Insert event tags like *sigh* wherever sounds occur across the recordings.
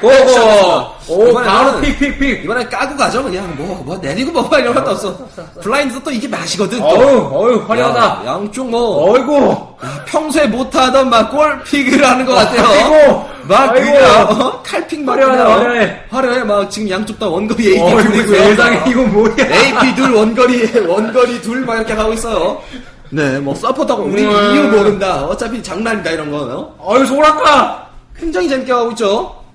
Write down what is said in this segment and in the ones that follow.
고고! 오, 바로 픽 픽 픽! 이번엔 까고 가죠 그냥 뭐, 뭐 내리고 먹어 이런 것도 없어 블라인드도 또 이게 맛이거든 또. 어우, 어우, 화려하다. 야, 양쪽 뭐 어이구! 평소에 못하던 막 골픽을 하는 것 같아요 아이고! 막 아이고! 그냥 어? 칼픽 막 화려하다, 그냥 화려해. 화려해 막 지금 양쪽 다 원거리 AP 어이구, 둘이고요 세상에, 이거 뭐야? AP 둘 원거리 원거리 둘 막 이렇게 가고 있어요 네 뭐 서포터가 우리 우와. 이유 모른다 어차피 장난이다 이런 거 어? 어이, 소라카! 굉장히 재밌게 하고 있죠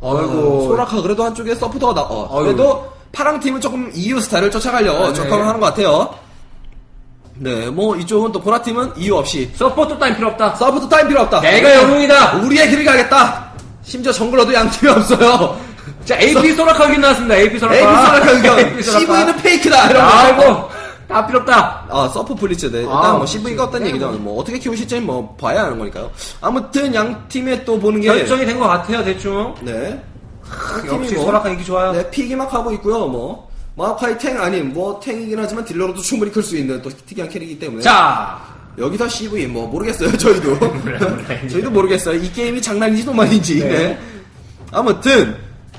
어이구. 소라카 그래도 한쪽에 서포터가 나, 어, 어이구. 그래도 파랑 팀은 조금 EU 스타일을 쫓아가려 네. 적합을 하는 것 같아요. 네, 뭐 이쪽은 또 보라 팀은 이유 없이 서포트 따윈 필요 없다. 서포터 타임 필요 없다. 내가 영웅이다. 우리의 길을 가겠다. 심지어 정글러도 양 팀이 없어요. 자, AP 소라카 의견 나왔습니다. AP 소라카. AP 소라카 의견. CV는 페이크다. 이런 거. 아이고, 다 필요 없다. 아, 서프 블리츠, 네. 일단 아, 뭐 CV가 없다는. 얘기죠. 뭐 어떻게 키우실지 뭐 봐야 하는 거니까요. 아무튼 양 팀의 또 보는 게 결정이 된 것 같아요, 대충. 네. 역시 뭐, 소라카 인기 좋아요. 네, 피기 막 하고 있고요. 뭐 마카이 탱 아닌 뭐 탱이긴 하지만 딜러로도 충분히 클 수 있는 또 특이한 캐릭이기 때문에 자, 여기서 CV 뭐 모르겠어요. 저희도 *laughs* 저희도 모르겠어요. 이 게임이 장난인지 노말인지. 네. 네. 아무튼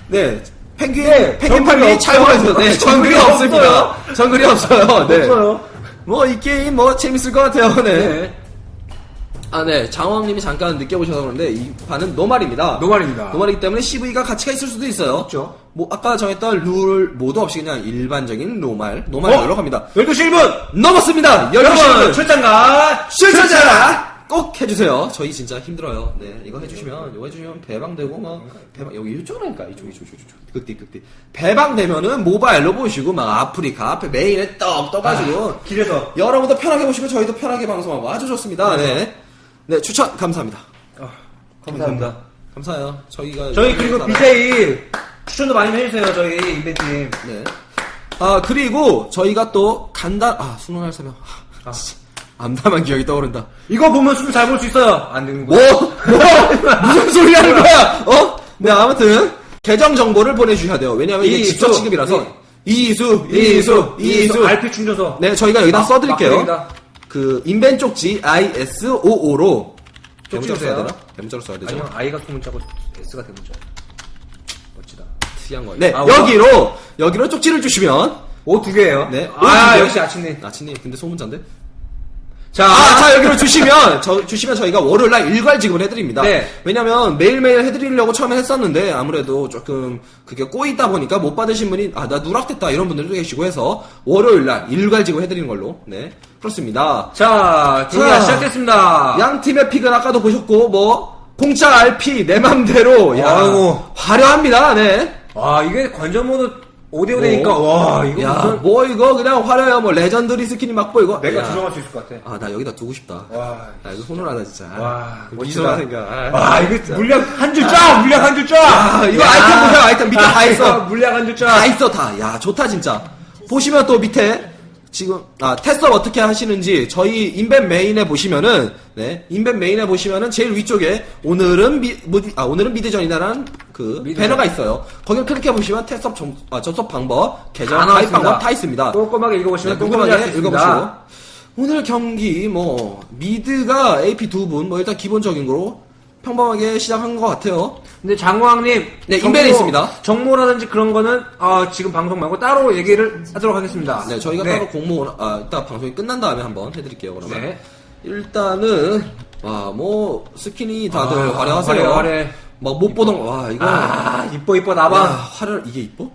네. 펭귄, 네, 펭귄 정글이 팔이 잘. 보여서 네, 정글이 정글이 없습니다. 정글이 없어요. 네. 없어요. 뭐 이 게임 뭐 재밌을 것 같아요. 네. 네. 아, 네. 장원님이 잠깐 느껴보셔서 그런데 이 판은 노말입니다. 노말입니다. 노말이기 때문에 CV가 가치가 있을 수도 있어요. 있죠. 뭐 아까 정했던 룰 모두 없이 그냥 일반적인 노말, 노말 어? 갑니다. 12시 1분! 넘었습니다. 여러분, 12시 출장가 출전자 꼭 해주세요. 저희 진짜 힘들어요. 네, 이거 해주시면 이거 해주시면 배방되고 막 배방 여기 이쪽이니까 이쪽 이쪽 이쪽 이쪽 극딜 극딜 배방되면은 모바일로 보시고 막 아프리카 앞에 메인에 떡 떠가지고 길에서. 여러분도 편하게 보시고 저희도 편하게 방송하고 아주 좋습니다. 네, 네 추천 감사합니다. 감사합니다. 감사해요. 저희가 저희 그리고 따라- BJ 추천도 많이 해주세요, 저희 이벤트님. 네. 아 그리고 저희가 또 간단 아 수능할 새벽 아, 암담한 기억이 떠오른다. 이거 보면 술 잘 볼 수 있어요. 안 되는 뭐? 거야. 뭐? 무슨 소리 하는 거야? 어? 네, 아무튼, 계정 정보를 보내주셔야 돼요. 왜냐면 이게 이수. 직접 지급이라서. 이수, 이수, 이수. RP 충전소. 네, 저희가 여기다 아, 써드릴게요. 막걸리다. 그, 인벤 쪽지 ISOO로. 쪽지 대문자로 써야. 되나? 대문자로 써야 되죠. 아니요, I가 소문자고 S가 대문자. 멋지다. 특이한 거. 네, 아, 여기로, 여기로 쪽지를 주시면. 옷 두 개예요. 네. 아, 개. 역시 아침님. 나치님, 근데 소문자인데? 자, 아, 자, 여기로 주시면, 저, 주시면 저희가 월요일 날 일괄 지급을 해드립니다. 네. 왜냐면 매일매일 해드리려고 처음에 했었는데, 아무래도 조금 그게 꼬이다 보니까 못 받으신 분이, 아, 나 누락됐다, 이런 분들도 계시고 해서, 월요일 날 일괄 지급 해드리는 걸로, 네. 그렇습니다. 자, 경기가 자, 시작됐습니다. 양 팀의 픽은 아까도 보셨고, 뭐, 공짜 RP, 내 맘대로, 야, 아이고. 화려합니다, 네. 와, 이게 관전 모드 5대5대니까, 와, 이거 야, 무슨. 뭐 이거 그냥 화려해요. 뭐, 레전드리 스킨이 막 보이고. 내가 야. 조정할 수 있을 것 같아. 아, 나 여기다 두고 싶다. 와, 나 이거 손을하다 진짜. 와, 미소가 멋지다. 생겨. 아. 와, 이거 물량 한 줄 쫙! 물량 한 줄 쫙! 아, 이거 아이템 보세요, 아이템. 밑에 다 있어. 물량 한 줄 쫙! 다 있어, 다. 야, 좋다, 진짜. 보시면 또 밑에, 지금, 아, 테스트 어떻게 하시는지, 저희 인벤 메인에 보시면은, 네, 인벤 메인에 보시면은 제일 위쪽에, 오늘은 미, 무디- 아, 오늘은 미드전이다라는 그, 미드전. 배너가 있어요. 거기를 클릭해 보시면 테스트 점, 아, 접속 방법, 계정, 다 가입 나왔습니다. 방법 다 있습니다. 꼼꼼하게 읽어보시면 네, 꼼꼼하게 있습니다. 읽어보시고. 오늘 경기, 뭐, 미드가 AP 두 분, 뭐, 일단 기본적인 거로 평범하게 시작한 것 같아요. 근데 장광님, 네, 인벤에 있습니다. 정모라든지 그런 거는 어, 지금 방송 말고 따로 얘기를 하도록 하겠습니다. 네, 저희가 따로 공모, 아, 이따 방송이 끝난 다음에 한번 해드릴게요, 그러면. 네. 일단은, 와, 뭐, 스킨이 다들 아, 화려하세요. 화려해, 화려해. 막, 못 보던, 와, 이거. 아, 이뻐 이뻐 야, 나봐. 화려, 이게 이뻐?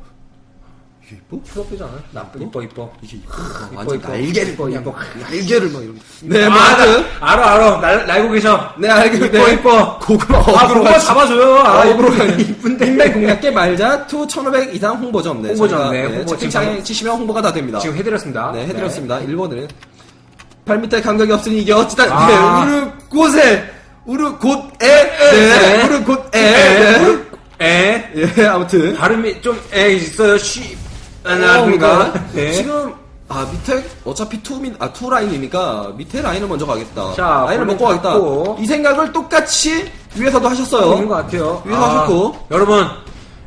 이게 이뻐? 추억되지 않아? 나쁘 이뻐 이뻐. 이게 이뻐? 와, 이뻐, 완전 이뻐. 날개를, 이뻐, 그냥 이뻐. 날개를 막 이런. 네, 아, 뭐. 나- 알아 알아. 날 날고 계셔. 네, 알겠 이뻐 이뻐. 고구마 아, 그거 잡아줘요. 아, 어그로 이쁜데. 인맥 공략계 말자 투 1500 이상 홍보점. 네, 홍보점, 네, 홍보 채팅창에 치시면 홍보가 다 됩니다. 지금 해드렸습니다. 네, 해드렸습니다. 일본은 발밑에 감각이 없으니 이게 어찌다 아. 네, 우르 곳에 우르 곳에 네. 네, 우르 곳에 에, 네. 에. 예, 아무튼 발음이 좀 에 있어요. 쉬. 어, 하나인가? 네. 지금 아 밑에 어차피 투 민, 아, 투 라인이니까 밑에 라인을 먼저 가겠다. 자, 라인을 볼을 먹고 가겠다. 잡고. 이 생각을 똑같이 위에서도 하셨어요. 있는 것 같아요. 위에서 하셨고. 여러분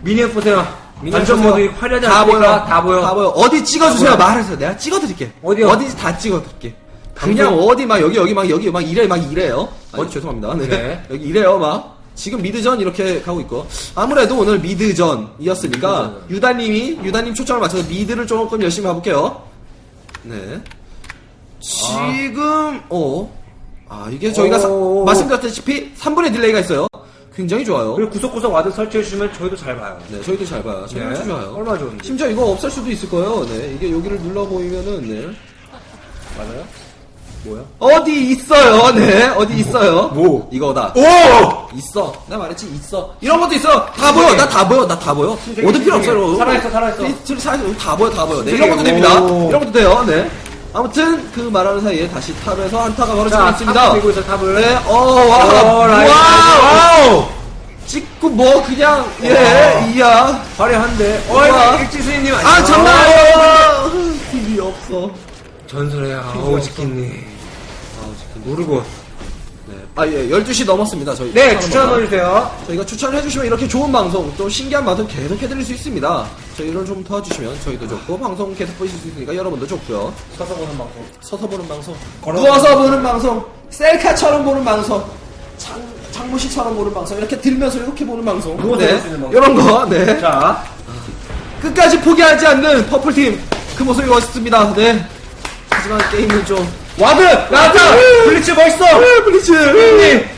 미니앱 보세요. 보세요. 모드 화려하지 다 보여. 않습니까? 다 보여. 다 보여. 어디 찍어주세요. 말해서 내가 찍어드릴게. 어디요? 어디 다 찍어드릴게. 그냥 어디 막 여기 여기 막 여기 막 이래 막 이래요. 어, 죄송합니다. 네. 네. 여기 이래요 막. 지금 미드전 이렇게 가고 있고 아무래도 오늘 미드전이었으니까 미드전. 유다님이 유다님 초점을 맞춰서 미드를 조금 열심히 가볼게요. 네. 지금 어 아 이게 저희가 사- 오. 말씀드렸다시피 3분의 딜레이가 있어요. 굉장히 좋아요. 그리고 구석구석 와드 설치해주시면 저희도 잘 봐요. 네, 저희도 잘 봐요. 저희 네. 좋아요. 얼마나 좋은지. 심지어 이거 없앨 수도 있을 거예요. 네, 이게 여기를 눌러 보이면은 네. 맞아요? 뭐야? 어디 있어요? 네, 어디 있어요? 뭐? 이거다. 오! 있어. 나 말했지, 있어. 이런 것도 있어. 다 보여. 나 다 보여. 나 다 보여. 얻을 필요. 없어요. 살아있어, 살아있어. 이- 지금 살아있어. 다 보여, 다 보여. 네. 이런 것도 됩니다. 오. 이런 것도 돼요. 네. 아무튼 그 말하는 사이에 다시 탑에서 한타가 벌어지고 자, 있습니다. 탑 들고 있어, 탑을. 네, 어, 와, 오, 라이트, 와우. 와우! 찍고 뭐 그냥 예, 와. 이야. 화려한데. 우와. 어, 일지수님 안녕. 아, 정말. TV 없어. 전설의 아오지키님. 모르고. 네. 아, 예, 12시 넘었습니다. 저희. 네, 추천 추천 한번. 넣어주세요. 저희가 추천을 해주시면 이렇게 좋은 방송, 또 신기한 방송 계속 해드릴 수 있습니다. 저희를 좀 도와주시면 저희도 좋고, 방송 계속 보실 수 있으니까 여러분도 좋고요. 서서 보는 방송. 서서 보는 방송, 걸어- 누워서 보는 방송, 셀카처럼 보는 방송, 장, 장모씨처럼 보는 방송, 이렇게 들면서 이렇게 보는 방송. 누워서 네, 볼수 있는 방송. 이런 거, 네. 자, 끝까지 포기하지 않는 퍼플팀, 그 모습이 멋있습니다. 네. 하지만 게임은 좀. 와드! 나왔다! 블리츠 멋있어! 블리츠! 형님!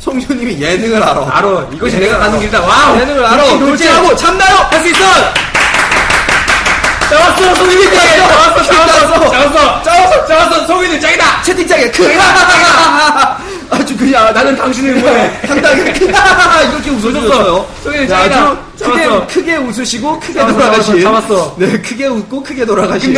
송유님이 예능을 알아. 알아. 이것이 내가 가는 길이다. 와우! 예능을 알아. 돌진, 돌진! 돌진하고 잡나요? 할 수 있어! 잡았어! 송이님 짱이다! 잡았어! 잡았어! 잡았어! 잡았어! 잡았어! 송이님 짱이다! 채팅창에 크 *laughs* 아주 그냥 나는 당신을 응원해! 상당히 크 이렇게 웃어줬어요. 네, 아주 짱이다! 크게, 웃으시고 크게 돌아가신 잡았어, 잡았어. 네 크게 웃고 크게 돌아가신